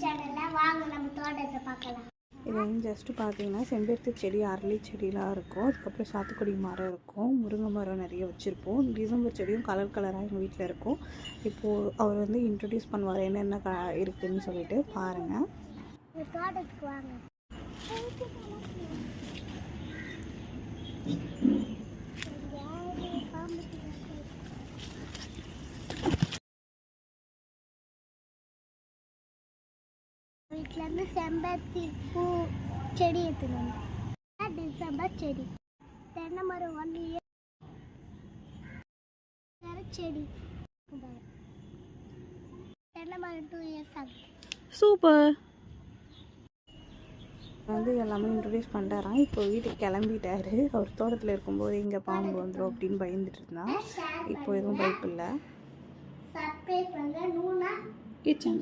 சேனல்ல வாங்க நம்ம தோட்டத்தை பார்க்கலாம். இது ஜஸ்ட்டு பார்த்தீங்கன்னா செம்பருத்தி செடி அரளி செடிலாம் இருக்கும். அதுக்கப்புறம் சாத்துக்குடி மரம் இருக்கும். முருங்கை மரம் நிறைய வச்சுருப்போம். டிசம்பர் செடியும் கலர் கலராக எங்கள் வீட்டில் இருக்கும். இப்போது அவர் வந்து இன்ட்ரடியூஸ் பண்ணுவார் என்னென்ன க இருக்குதுன்னு சொல்லிட்டு பாருங்கள் தோட்டத்துக்கு வாங்க. வீட்டில் இருந்து செம்பருத்தி பூ செடி எடுத்துன்னு டிசம்பர் செடி தென்னை மரம் ஒன் இயர் செடி தென்னை மரம் டூ இயர்ஸ் ஆகுது சூப்பர் வந்து எல்லாமே இன்ட்ரடியூஸ் பண்ணிட்டாராம் இப்போ வீட்டுக்கு கிளம்பிட்டாரு அவர் தோட்டத்தில் இருக்கும்போது இங்கே பாம்பு வந்துடும் அப்படின்னு பயந்துட்டு இருந்தான் இப்போ எதுவும் பயப்பு இல்லை கிச்சன்